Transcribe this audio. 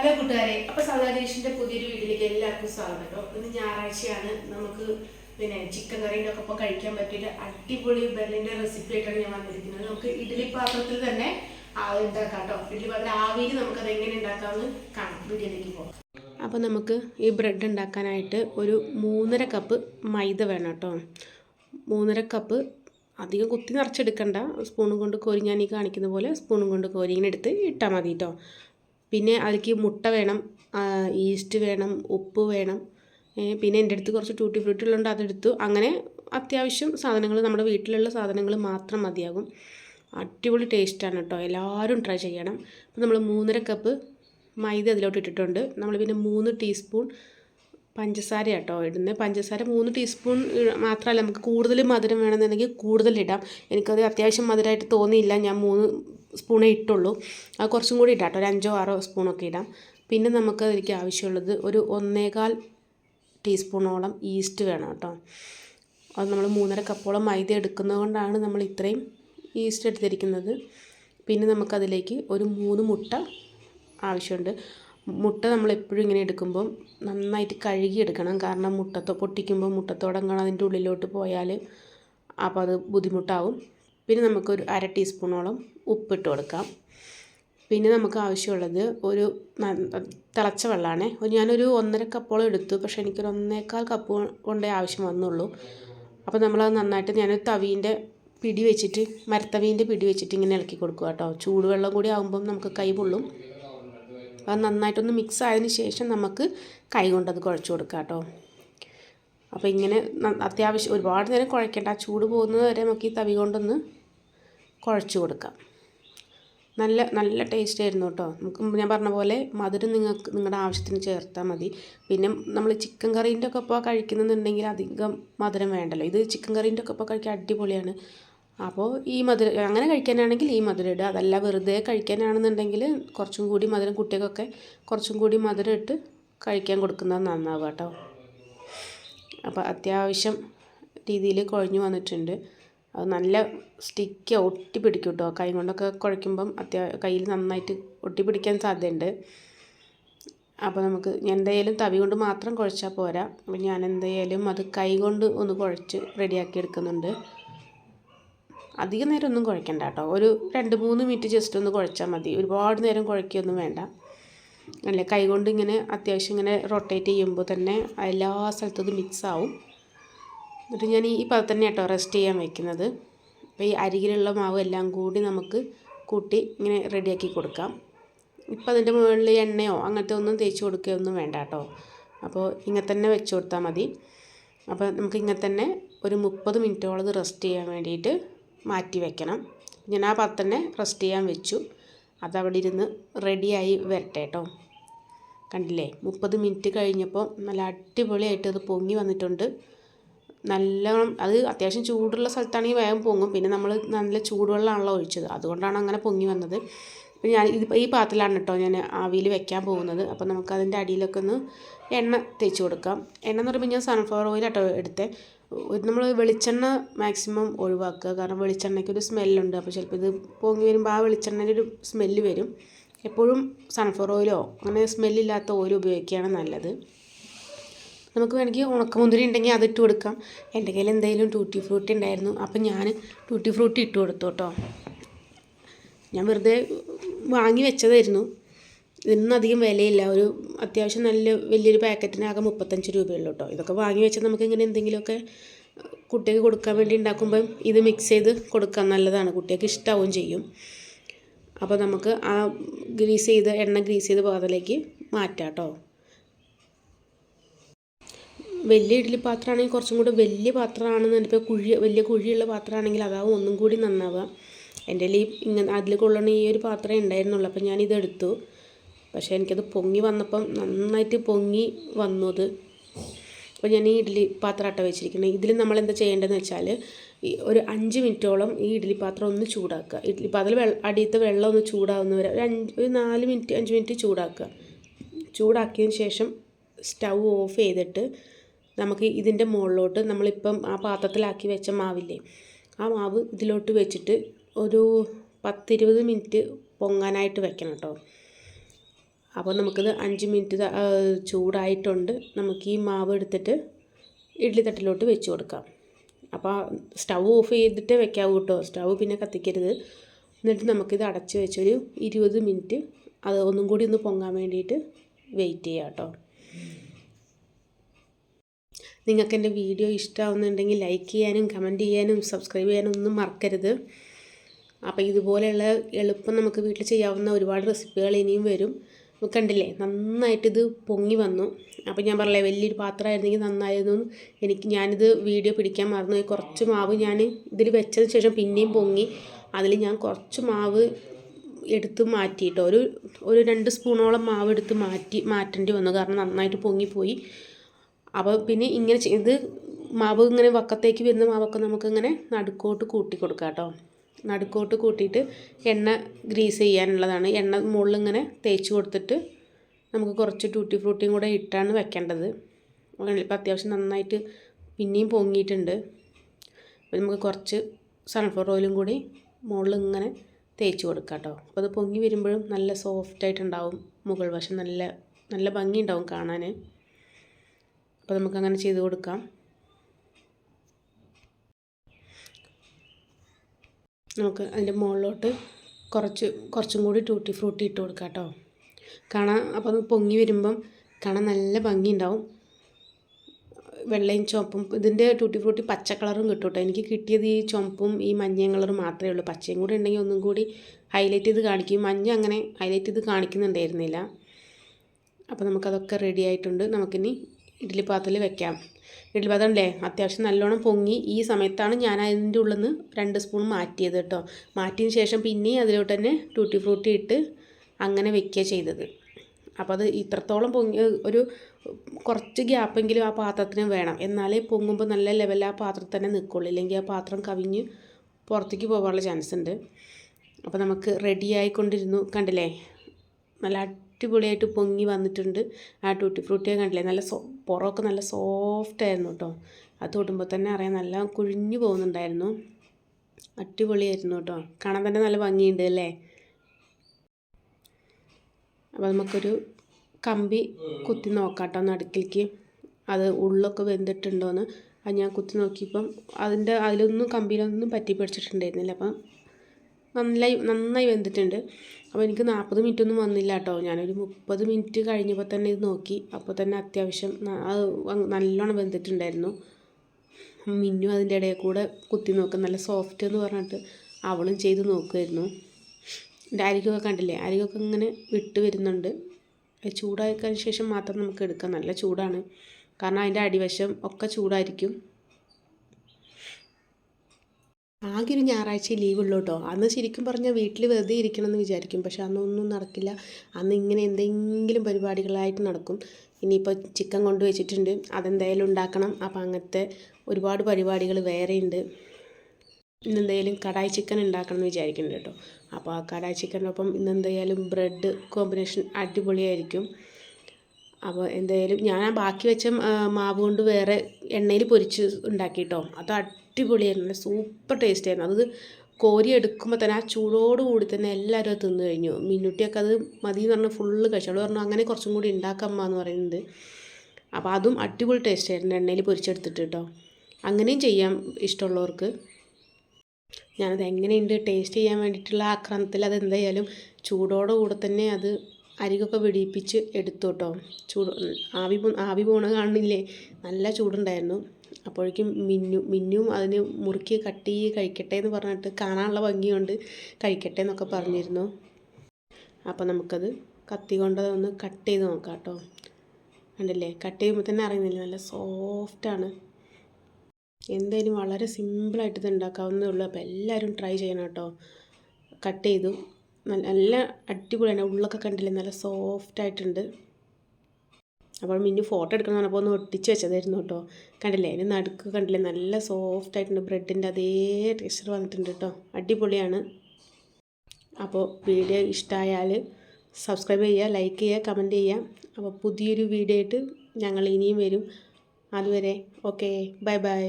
Hello കൂട്ടുകാരെ അപ്പൊ സൗദാദേശിന്റെ പുതിയൊരു വീട്ടിലേക്ക് എല്ലാവർക്കും സ്വാഗതം കേട്ടോ. ഇന്ന് ഞായറാഴ്ചയാണ്. നമുക്ക് പിന്നെ ചിക്കൻ കറീന്റെ ഒക്കെ കഴിക്കാൻ പറ്റിയ അടിപൊളി ബെല്ലിന്റെ റെസിപ്പി ആയിട്ടാണ് ഞാൻ വന്നിരിക്കുന്നത്. നമുക്ക് ഇഡ്ഡലി പാത്രത്തിൽ തന്നെ ഉണ്ടാക്കാം കേട്ടോ. ഇഡ്ഡലി പാത്രം ആവിയിൽ നമുക്കത് എങ്ങനെ ഉണ്ടാക്കാമെന്ന് കാണാം. വീഡിയോയിലേക്ക് പോകാം അപ്പോൾ നമുക്ക് ഈ ബ്രെഡ് ഉണ്ടാക്കാനായിട്ട് ഒരു മൂന്നര കപ്പ് മൈദ വേണം കേട്ടോ. മൂന്നര കപ്പ് അധികം കുത്തി നിറച്ചെടുക്കണ്ട. സ്പൂണും കൊണ്ട് കോരി ഞാൻ ഈ കാണിക്കുന്ന പോലെ സ്പൂണും കൊണ്ട് കോരി ഇങ്ങനെ എടുത്ത് ഇട്ടാൽ മതി കേട്ടോ. പിന്നെ അതിലേക്ക് മുട്ട വേണം ഈസ്റ്റ് വേണം ഉപ്പ് വേണം. പിന്നെ എന്റെ അടുത്ത് കുറച്ച് ടൂട്ടി ഫ്രൂട്ടി ഉള്ളതുകൊണ്ട് അതെടുത്തു. അങ്ങനെ അത്യാവശ്യം സാധനങ്ങൾ നമ്മുടെ വീട്ടിലുള്ള സാധനങ്ങൾ മാത്രം മതിയാകും. അടിപൊളി ടേസ്റ്റാണ് കേട്ടോ. എല്ലാവരും ട്രൈ ചെയ്യണം. അപ്പോൾ നമ്മൾ മൂന്നര കപ്പ് മൈദ അതിലോട്ട് ഇട്ടിട്ടുണ്ട്. നമ്മൾ പിന്നെ മൂന്ന് ടീസ്പൂൺ പഞ്ചസാര കേട്ടോ ഇടുന്നത് പഞ്ചസാര മൂന്ന് ടീസ്പൂൺ മാത്രമല്ല നമുക്ക് കൂടുതൽ മധുരം വേണമെന്നുണ്ടെങ്കിൽ കൂടുതൽ ഇടാം. എനിക്കത് അത്യാവശ്യം മധുരമായിട്ട് തോന്നിയില്ല. ഞാൻ മൂന്ന് സ്പൂണേ ഇട്ടുള്ളൂ. അത് കുറച്ചും കൂടി ഇടാം കേട്ടോ. ഒരു അഞ്ചോ ആറോ സ്പൂണൊക്കെ ഇടാം. പിന്നെ നമുക്ക് അതിലേക്ക് ആവശ്യമുള്ളത് ഒരു ഒന്നേകാൽ ടീസ്പൂണോളം ഈസ്റ്റ് വേണം കേട്ടോ. അത് നമ്മൾ മൂന്നര കപ്പോളം മൈദ എടുക്കുന്നത് കൊണ്ടാണ് നമ്മൾ ഇത്രയും ഈസ്റ്റ് എടുത്തിരിക്കുന്നത്. പിന്നെ നമുക്കതിലേക്ക് ഒരു മൂന്ന് മുട്ട ആവശ്യമുണ്ട്. മുട്ട നമ്മൾ എപ്പോഴും ഇങ്ങനെ എടുക്കുമ്പോൾ നന്നായിട്ട് കഴുകി എടുക്കണം കാരണം മുട്ടത്തോ പൊട്ടിക്കുമ്പോൾ മുട്ടത്തോടങ്ങൾ അതിന്റെ ഉള്ളിലോട്ട് പോയാൽ. അപ്പോൾ അത് ബുദ്ധിമുട്ടാവും. പിന്നെ നമുക്കൊരു അര ടീസ്പൂണോളം ഉപ്പിട്ട് കൊടുക്കാം. പിന്നെ നമുക്ക് ആവശ്യമുള്ളത് ഒരു തിളച്ച വെള്ളമാണ് ഞാനൊരു ഒന്നര കപ്പോളം എടുത്തു. പക്ഷേ എനിക്കൊരു ഒന്നേകാൽ കപ്പ് കൊണ്ടേ ആവശ്യം വന്നുള്ളൂ. അപ്പോൾ നമ്മളത് നന്നായിട്ട് ഞാനൊരു തവീന്റെ പിടി വെച്ചിട്ട് മരത്തവീന്റെ പിടി വെച്ചിട്ട് ഇങ്ങനെ ഇളക്കി കൊടുക്കുക കേട്ടോ. ചൂടുവെള്ളം കൂടി ആകുമ്പം നമുക്ക് കൈ പൊള്ളും. അത് നന്നായിട്ടൊന്ന് മിക്സ് ആയതിന് ശേഷം നമുക്ക് കൈ കൊണ്ടത് കുഴച്ച് കൊടുക്കുക കേട്ടോ. അപ്പോൾ ഇങ്ങനെ അത്യാവശ്യം ഒരുപാട് നേരം കുഴക്കേണ്ട. ചൂട് പോകുന്നത് വരെ നമുക്ക് ഈ തവി കൊണ്ടൊന്ന് കുഴച്ച് കൊടുക്കാം. നല്ല നല്ല ടേസ്റ്റ് ആയിരുന്നു കേട്ടോ. നമുക്ക് ഞാൻ പറഞ്ഞ പോലെ മധുരം നിങ്ങൾക്ക് നിങ്ങളുടെ ആവശ്യത്തിന് ചേർത്താൽ മതി. പിന്നെ നമ്മൾ ചിക്കൻ കറീന്റെ ഒക്കെ ഇപ്പോൾ കഴിക്കുന്നുണ്ടെങ്കിൽ അധികം മധുരം വേണ്ടല്ലോ. ഇത് ചിക്കൻ കറീന്റെ ഒക്കെ ഇപ്പോൾ കഴിക്കാൻ അടിപൊളിയാണ്. അപ്പോൾ ഈ മധുരം അങ്ങനെ കഴിക്കാനാണെങ്കിൽ ഈ മധുരം ഇടുക. അതല്ല വെറുതെ കഴിക്കാനാണെന്നുണ്ടെങ്കിൽ കുറച്ചും കൂടി മധുരം കുട്ടികൾക്കൊക്കെ കുറച്ചും കൂടി മധുരം ഇട്ട് കഴിക്കാൻ കൊടുക്കുന്നത് നന്നാവുക കേട്ടോ. അപ്പോൾ അത്യാവശ്യം രീതിയിൽ കുഴഞ്ഞു വന്നിട്ടുണ്ട്. അത് നല്ല സ്റ്റിക്ക് ഒട്ടി പിടിക്കും കേട്ടോ കൈ കൊണ്ടൊക്കെ കുഴയ്ക്കുമ്പം അത്യാ കയ്യിൽ നന്നായിട്ട് ഒട്ടി പിടിക്കാൻ സാധ്യതയുണ്ട്. അപ്പോൾ നമുക്ക് എന്തായാലും തവി കൊണ്ട് മാത്രം കുഴച്ചാൽ പോരാ. അപ്പോൾ ഞാൻ എന്തായാലും അത് കൈ കൊണ്ട് ഒന്ന് കുഴച്ച് റെഡിയാക്കി എടുക്കുന്നുണ്ട്. അധികം നേരം ഒന്നും കുഴക്കണ്ട കേട്ടോ ഒരു രണ്ട് മൂന്ന് മിനിറ്റ് ജസ്റ്റ് ഒന്ന് കുഴച്ചാൽ മതി. ഒരുപാട് നേരം കുഴക്കിയൊന്നും വേണ്ട. അല്ലേ? കൈ കൊണ്ട് ഇങ്ങനെ അത്യാവശ്യം ഇങ്ങനെ റൊട്ടേറ്റ് ചെയ്യുമ്പോൾ തന്നെ എല്ലാ സ്ഥലത്തും മിക്സ് ആവും. എന്നിട്ട് ഞാൻ ഈ പാത്രം തന്നെ കേട്ടോ റെസ്റ്റ് ചെയ്യാൻ വെക്കുന്നത്. അപ്പോൾ ഈ അരികിലുള്ള മാവ് എല്ലാം കൂടി നമുക്ക് കൂട്ടി ഇങ്ങനെ റെഡിയാക്കി കൊടുക്കാം. ഇപ്പോൾ അതിന്റെ മുകളിൽ എണ്ണയോ അങ്ങനത്തെ ഒന്നും തേച്ച് കൊടുക്കുകയൊന്നും വേണ്ട കേട്ടോ. അപ്പോൾ ഇങ്ങനെ തന്നെ വെച്ച് കൊടുത്താൽ മതി. അപ്പോൾ നമുക്ക് ഇങ്ങനെ തന്നെ ഒരു മുപ്പത് മിനിറ്റോളം ഇത് റെസ്റ്റ് ചെയ്യാൻ വേണ്ടിയിട്ട് മാറ്റി വെക്കണം. ഞാൻ ആ പത്ത് തന്നെ റെസ്റ്റ് ചെയ്യാൻ വെച്ചു. അതവിടെ ഇരുന്ന് റെഡിയായി വരട്ടെ കേട്ടോ. കണ്ടില്ലേ? മുപ്പത് മിനിറ്റ് കഴിഞ്ഞപ്പോൾ നല്ല അടിപൊളിയായിട്ട് അത് പൊങ്ങി വന്നിട്ടുണ്ട്. നല്ലോണം അത് അത്യാവശ്യം ചൂടുള്ള സ്ഥലത്താണെങ്കിൽ വേഗം പൊങ്ങും. പിന്നെ നമ്മൾ നല്ല ചൂടുവെള്ളമാണല്ലോ ഒഴിച്ചത്. അതുകൊണ്ടാണ് അങ്ങനെ പൊങ്ങി വന്നത്. അപ്പോൾ ഞാൻ ഇത് ഈ പാത്രത്തിലാണ് കേട്ടോ ഞാൻ ആവിയിൽ വെക്കാൻ പോകുന്നത്. അപ്പോൾ നമുക്ക് അതിന്റെ അടിയിലൊക്കെ ഒന്ന് എണ്ണ തേച്ച് കൊടുക്കാം. എണ്ണ എന്ന് പറയുമ്പോൾ ഞാൻ സൺഫ്ലവർ ഓയിൽ കേട്ടോ എടുത്തേ. നമ്മൾ വെളിച്ചെണ്ണ മാക്സിമം ഒഴിവാക്കുക. കാരണം വെളിച്ചെണ്ണയ്ക്ക് ഒരു സ്മെല്ലുണ്ട് അപ്പോൾ ചിലപ്പോൾ ഇത് പൊങ്ങി വരുമ്പോൾ ആ വെളിച്ചെണ്ണയുടെ ഒരു സ്മെല്ല് വരും. എപ്പോഴും സൺഫ്ലവർ ഓയിലോ അങ്ങനെ സ്മെല്ലില്ലാത്ത ഓയിൽ ഉപയോഗിക്കുകയാണ് നല്ലത്. നമുക്ക് വേണമെങ്കിൽ ഉണക്കമുന്തിരി ഉണ്ടെങ്കിൽ അത് അതിട്ട് കൊടുക്കാം. എന്റെ കയ്യിൽ എന്തെങ്കിലും ടൂട്ടി ഫ്രൂട്ടി ഉണ്ടായിരുന്നു. അപ്പം ഞാൻ ടൂട്ടി ഫ്രൂട്ടി ഇട്ട് കൊടുത്തു കേട്ടോ. ഞാൻ വെറുതെ വാങ്ങി വെച്ചതായിരുന്നു. ഇതിനൊന്നും അധികം വിലയില്ല. ഒരു അത്യാവശ്യം നല്ല വലിയൊരു പാക്കറ്റിനാകെ മുപ്പത്തഞ്ച് രൂപയുള്ളൂ കേട്ടോ. ഇതൊക്കെ വാങ്ങി വെച്ചാൽ നമുക്ക് ഇങ്ങനെ എന്തെങ്കിലുമൊക്കെ കുട്ടിക്ക് കൊടുക്കാൻ വേണ്ടി ഉണ്ടാക്കുമ്പം ഇത് മിക്സ് ചെയ്ത് കൊടുക്കാൻ നല്ലതാണ്. കുട്ടികൾക്ക് ഇഷ്ടാവും ചെയ്യും. അപ്പോൾ നമുക്ക് ആ ഗ്രീസ് ചെയ്ത് എണ്ണ ഗ്രീസ് ചെയ്ത് പാത്രത്തിലേക്ക് മാറ്റാം കേട്ടോ. വലിയ ഇഡ്ഡലി പാത്രമാണെങ്കിൽ കുറച്ചും കൂടി വലിയ പാത്രമാണെന്ന് ഇപ്പോൾ കുഴി വലിയ കുഴിയുള്ള പാത്രമാണെങ്കിൽ അതാവും ഒന്നും കൂടി നന്നാവുക. എന്റെ ഈ ഇങ്ങനെ അതിൽ കൊള്ളണ ഈ ഒരു പാത്രമേ ഉണ്ടായിരുന്നുള്ളൂ. അപ്പോൾ ഞാനിതെടുത്തു പക്ഷേ എനിക്കത് പൊങ്ങി വന്നപ്പം നന്നായിട്ട് പൊങ്ങി വന്നു അത്. അപ്പോൾ ഞാൻ ഈ ഇഡ്ഡലി പാത്രം അട്ട വെച്ചിരിക്കുന്നത് ഇതിൽ നമ്മൾ എന്താ ചെയ്യേണ്ടതെന്ന് വെച്ചാൽ ഈ ഒരു അഞ്ച് മിനിറ്റോളം ഈ ഇഡ്ഡലി പാത്രം ഒന്ന് ചൂടാക്കുക. ഇഡ്ഡലി പാത്രത്തിൽ വെള്ള അടിയത്തെ വെള്ളം ഒന്ന് ചൂടാവുന്ന വരെ ഒരു അഞ്ച് ഒരു നാല് മിനിറ്റ് അഞ്ച് മിനിറ്റ് ചൂടാക്കുക. ചൂടാക്കിയതിന് ശേഷം സ്റ്റൗ ഓഫ് ചെയ്തിട്ട് നമുക്ക് ഇതിന്റെ മുകളിലോട്ട് നമ്മളിപ്പം ആ പാത്രത്തിലാക്കി വെച്ച മാവില്ലേ ആ മാവ് ഇതിലോട്ട് വെച്ചിട്ട് ഒരു പത്തിരുപത് മിനിറ്റ് പൊങ്ങാനായിട്ട് വെക്കണം കേട്ടോ. അപ്പോൾ നമുക്കിത് അഞ്ച് മിനിറ്റ് ചൂടായിട്ടുണ്ട്. നമുക്ക് ഈ മാവ് എടുത്തിട്ട് ഇഡ്ഡലി തട്ടിലോട്ട് വെച്ച് കൊടുക്കാം. അപ്പോൾ സ്റ്റൗ ഓഫ് ചെയ്തിട്ട് വെക്കാവൂ കേട്ടോ. സ്റ്റൗ പിന്നെ കത്തിക്കരുത്. എന്നിട്ട് നമുക്കിത് അടച്ച് വെച്ചൊരു ഇരുപത് മിനിറ്റ് അത് ഒന്നും കൂടി ഒന്ന് പൊങ്ങാൻ വേണ്ടിയിട്ട് വെയിറ്റ് ചെയ്യാം കേട്ടോ. നിങ്ങൾക്ക് എന്റെ വീഡിയോ ഇഷ്ടമാവുന്നുണ്ടെങ്കിൽ ലൈക്ക് ചെയ്യാനും കമന്റ് ചെയ്യാനും സബ്സ്ക്രൈബ് ചെയ്യാനും ഒന്നും മറക്കരുത്. അപ്പോൾ ഇതുപോലെയുള്ള എളുപ്പം നമുക്ക് വീട്ടിൽ ചെയ്യാവുന്ന ഒരുപാട് റെസിപ്പികൾ ഇനിയും വരും. കണ്ടില്ലേ നന്നായിട്ടിത് പൊങ്ങി വന്നു. അപ്പോൾ ഞാൻ പറഞ്ഞില്ലേ വലിയൊരു പാത്രമായിരുന്നെങ്കിൽ നന്നായിരുന്നു. എനിക്ക് ഞാനിത് വീഡിയോ പിടിക്കാൻ മറന്നു കുറച്ച് മാവ് ഞാൻ ഇതിൽ വെച്ചതിന് ശേഷം പിന്നെയും പൊങ്ങി. അതിൽ ഞാൻ കുറച്ച് മാവ് എടുത്ത് മാറ്റിയിട്ടോ. ഒരു ഒരു രണ്ട് സ്പൂണോളം മാവ് എടുത്ത് മാറ്റി മാറ്റേണ്ടി വന്നു. കാരണം നന്നായിട്ട് പൊങ്ങിപ്പോയി. അപ്പോൾ പിന്നെ ഇങ്ങനെ ഇത് മാവ് ഇങ്ങനെ വക്കത്തേക്ക് വരുന്ന മാവൊക്കെ നമുക്കിങ്ങനെ നടുക്കോട്ട് കൂട്ടി കൊടുക്കാം കേട്ടോ. നടുക്കോട്ട് കൂട്ടിയിട്ട് എണ്ണ ഗ്രീസ് ചെയ്യാനുള്ളതാണ്. എണ്ണ മുകളിൽ ഇങ്ങനെ തേച്ച് കൊടുത്തിട്ട് നമുക്ക് കുറച്ച് ടൂട്ടി ഫ്രൂട്ടിയും കൂടെ ഇട്ടാണ് വെക്കേണ്ടത്. ഇപ്പം അത്യാവശ്യം നന്നായിട്ട് പിന്നെയും പൊങ്ങിയിട്ടുണ്ട്. അപ്പോൾ നമുക്ക് കുറച്ച് സൺഫ്ലവർ ഓയിലും കൂടി മുകളിൽ ഇങ്ങനെ തേച്ച് കൊടുക്കാം കേട്ടോ. അപ്പോൾ അത് പൊങ്ങി വരുമ്പോഴും നല്ല സോഫ്റ്റ് ആയിട്ടുണ്ടാവും. മുകൾ വശം നല്ല നല്ല ഭംഗിയുണ്ടാവും കാണാൻ അപ്പോൾ നമുക്കങ്ങനെ ചെയ്ത് കൊടുക്കാം. നമുക്ക് അതിന്റെ മുകളിലോട്ട് കുറച്ച് കുറച്ചും കൂടി ടൂട്ടി ഫ്രൂട്ടി ഇട്ട് കൊടുക്കാം കേട്ടോ. കാണാൻ അപ്പോൾ പൊങ്ങി വരുമ്പം കാണാൻ നല്ല ഭംഗി ഉണ്ടാവും വെള്ളയും ചുവപ്പും ഇതിന്റെ ടൂട്ടി ഫ്രൂട്ടി പച്ച കളറും കിട്ടും കേട്ടോ. എനിക്ക് കിട്ടിയത് ഈ ചുവപ്പും ഈ മഞ്ഞയും കളറും മാത്രമേ ഉള്ളൂ. പച്ചയും കൂടി ഉണ്ടെങ്കിൽ ഒന്നും കൂടി ഹൈലൈറ്റ് ചെയ്ത് കാണിക്കും. മഞ്ഞ അങ്ങനെ ഹൈലൈറ്റ് ചെയ്ത് കാണിക്കുന്നുണ്ടായിരുന്നില്ല. അപ്പോൾ നമുക്കതൊക്കെ റെഡി ആയിട്ടുണ്ട്. നമുക്കിനി ഇഡ്ഡലി പാത്രത്തിൽ വെക്കാം. ഇഡ്ഡലി പാത്രം അല്ലേ അത്യാവശ്യം നല്ലോണം പൊങ്ങി ഈ സമയത്താണ് ഞാൻ അതിന്റെ ഉള്ളിൽ നിന്ന് രണ്ട് സ്പൂൺ മാറ്റിയത് കേട്ടോ. മാറ്റിയതിന് ശേഷം പിന്നെയും അതിലോട്ട് തന്നെ ടൂട്ടി ഫ്രൂട്ടി ഇട്ട് അങ്ങനെ വെക്കുക ചെയ്തത്. അപ്പോൾ അത് ഇത്രത്തോളം പൊങ്ങി ഒരു കുറച്ച് ഗ്യാപ്പെങ്കിലും ആ പാത്രത്തിന് വേണം. എന്നാലേ പൊങ്ങുമ്പോൾ നല്ല ലെവലിൽ ആ പാത്രത്തിൽ തന്നെ നിൽക്കുള്ളൂ. ഇല്ലെങ്കിൽ ആ പാത്രം കവിഞ്ഞ് പുറത്തേക്ക് പോകാനുള്ള ചാൻസ് ഉണ്ട്. അപ്പോൾ നമുക്ക് റെഡി ആയിക്കൊണ്ടിരുന്നു. കണ്ടില്ലേ? നല്ല അടിപൊളിയായിട്ട് പൊങ്ങി വന്നിട്ടുണ്ട് ആ ടൂട്ടി ഫ്രൂട്ടിയെ കണ്ടില്ലേ? നല്ല സോ പുറമൊക്കെ നല്ല സോഫ്റ്റ് ആയിരുന്നു കേട്ടോ അത് തൊടുമ്പോൾ തന്നെ അറിയാം നല്ല കുഴിഞ്ഞു പോകുന്നുണ്ടായിരുന്നു. അടിപൊളിയായിരുന്നു കേട്ടോ കാണാൻ തന്നെ നല്ല ഭംഗിയുണ്ട് അല്ലേ? അപ്പോൾ നമുക്കൊരു കമ്പി കുത്തി നോക്കാം കേട്ടോ നടുക്കിലേക്ക്. അത് ഉള്ളൊക്കെ വെന്തിട്ടുണ്ടോയെന്ന് അത് ഞാൻ കുത്തി നോക്കിയപ്പം അതിന്റെ അതിലൊന്നും കമ്പിയിലൊന്നും പറ്റി പിടിച്ചിട്ടുണ്ടായിരുന്നില്ല. അപ്പം നന്നായി നന്നായി വെന്തിട്ടുണ്ട്. അപ്പോൾ എനിക്ക് നാൽപ്പത് മിനിറ്റ് ഒന്നും വന്നില്ല കേട്ടോ ഞാനൊരു മുപ്പത് മിനിറ്റ് കഴിഞ്ഞപ്പോൾ തന്നെ ഇത് നോക്കി. അപ്പോൾ തന്നെ അത്യാവശ്യം അത് നല്ലോണം വെന്തിട്ടുണ്ടായിരുന്നു. മിന്നു അതിന്റെ ഇടയിൽ കൂടെ കുത്തി നോക്കും. നല്ല സോഫ്റ്റ് എന്ന് പറഞ്ഞിട്ട് അവളും ചെയ്ത് നോക്കുമായിരുന്നു എന്റെ അരികൊക്കെ കണ്ടില്ലേ? അരികൊക്കെ ഇങ്ങനെ വിട്ട് വരുന്നുണ്ട്. ചൂടായതിന് ശേഷം മാത്രം നമുക്ക് എടുക്കാം. നല്ല ചൂടാണ്. കാരണം അതിന്റെ അടിവശം ഒക്കെ ചൂടായിരിക്കും. ആകെ ഒരു ഞായറാഴ്ച ലീവ് ഉള്ളൂ കേട്ടോ അന്ന് ശരിക്കും പറഞ്ഞാൽ വീട്ടിൽ വെറുതെ ഇരിക്കണം എന്ന് വിചാരിക്കും. പക്ഷെ അന്നൊന്നും നടക്കില്ല. അന്ന് ഇങ്ങനെ എന്തെങ്കിലും പരിപാടികളായിട്ട് നടക്കും. ഇനിയിപ്പോൾ ചിക്കൻ കൊണ്ടു വെച്ചിട്ടുണ്ട്. അതെന്തായാലും ഉണ്ടാക്കണം. അപ്പോൾ അങ്ങനത്തെ ഒരുപാട് പരിപാടികൾ വേറെയുണ്ട് ഇന്നെന്തായാലും കടായി ചിക്കൻ ഉണ്ടാക്കണം എന്ന് വിചാരിക്കുന്നുണ്ട് കേട്ടോ. അപ്പോൾ ആ കടായി ചിക്കനൊപ്പം ഇന്നെന്തായാലും ബ്രെഡ് കോമ്പിനേഷൻ അടിപൊളിയായിരിക്കും. അപ്പോൾ എന്തായാലും ഞാൻ ബാക്കി വെച്ച മാവ് കൊണ്ട് വേറെ എണ്ണയിൽ പൊരിച്ച് ഉണ്ടാക്കിയിട്ടോ അത് അടിപൊളിയായിരുന്നു. സൂപ്പർ ടേസ്റ്റ് ആയിരുന്നു. അത് കോരി എടുക്കുമ്പോൾ തന്നെ ആ ചൂടോട് കൂടി തന്നെ എല്ലാവരും അത് തിന്നു കഴിഞ്ഞു. മിന്നുട്ടിയൊക്കെ അത് മതി എന്ന് പറഞ്ഞാൽ ഫുള്ള് കഴിച്ചു. അവൾ പറഞ്ഞു അങ്ങനെ കുറച്ചും കൂടി ഉണ്ടാക്കമ്മ എന്ന് പറയുന്നത്. അപ്പോൾ അതും അടിപൊളി ടേസ്റ്റ് ആയിരുന്നു. എണ്ണയിൽ പൊരിച്ചെടുത്തിട്ട് കേട്ടോ അങ്ങനെയും ചെയ്യാം ഇഷ്ടമുള്ളവർക്ക്. ഞാനത് എങ്ങനെയുണ്ട്? ടേസ്റ്റ് ചെയ്യാൻ വേണ്ടിയിട്ടുള്ള ആക്രമണത്തിൽ അത് എന്തായാലും ചൂടോടെ കൂടെ തന്നെ അത് അരികൊക്കെ വെടിയിപ്പിച്ച് എടുത്തു കേട്ടോ ചൂട് ആവി ആവി പോണ കാണുന്നില്ലേ? നല്ല ചൂടുണ്ടായിരുന്നു. അപ്പോഴേക്കും മിന്നു മിന്നും അതിന് മുറുക്കി കട്ട് ചെയ്ത് കഴിക്കട്ടെ എന്ന് പറഞ്ഞിട്ട് കാണാനുള്ള ഭംഗിയുണ്ട്. കഴിക്കട്ടെ എന്നൊക്കെ പറഞ്ഞിരുന്നു. അപ്പോൾ നമുക്കത് കത്തി കൊണ്ട് ഒന്ന് കട്ട് ചെയ്ത് നോക്കാം കേട്ടോ. കണ്ടില്ലേ? കട്ട് ചെയ്യുമ്പോൾ തന്നെ അറിയുന്നില്ല. നല്ല സോഫ്റ്റാണ് എന്തായാലും വളരെ സിമ്പിളായിട്ട് ഇത് ഉണ്ടാക്കാവുന്നേ ഉള്ളൂ. അപ്പോൾ എല്ലാവരും ട്രൈ ചെയ്യണം കേട്ടോ. കട്ട് ചെയ്തു. നല്ല അടിപൊളിയാണ്. ഉള്ളൊക്കെ കണ്ടില്ലേ? നല്ല സോഫ്റ്റ് ആയിട്ടുണ്ട്. അപ്പോൾ മിന്നു ഫോട്ടോ എടുക്കണം പറഞ്ഞപ്പോൾ ഒന്ന് ഒട്ടിച്ച് വെച്ചതായിരുന്നു കേട്ടോ. കണ്ടില്ലേ? അതിന് നടുക്ക് കണ്ടില്ലേ? നല്ല സോഫ്റ്റ് ആയിട്ടുണ്ട്. ബ്രെഡിന്റെ അതേ ടെക്സ്ചർ വന്നിട്ടുണ്ട് കേട്ടോ. അടിപൊളിയാണ്. അപ്പോൾ വീഡിയോ ഇഷ്ടമായാൽ സബ്സ്ക്രൈബ് ചെയ്യുക ലൈക്ക് ചെയ്യുക കമന്റ് ചെയ്യുക. അപ്പോൾ പുതിയൊരു വീഡിയോ ആയിട്ട് ഞങ്ങൾ ഇനിയും വരും. അതുവരെ ഓക്കെ ബൈ ബൈ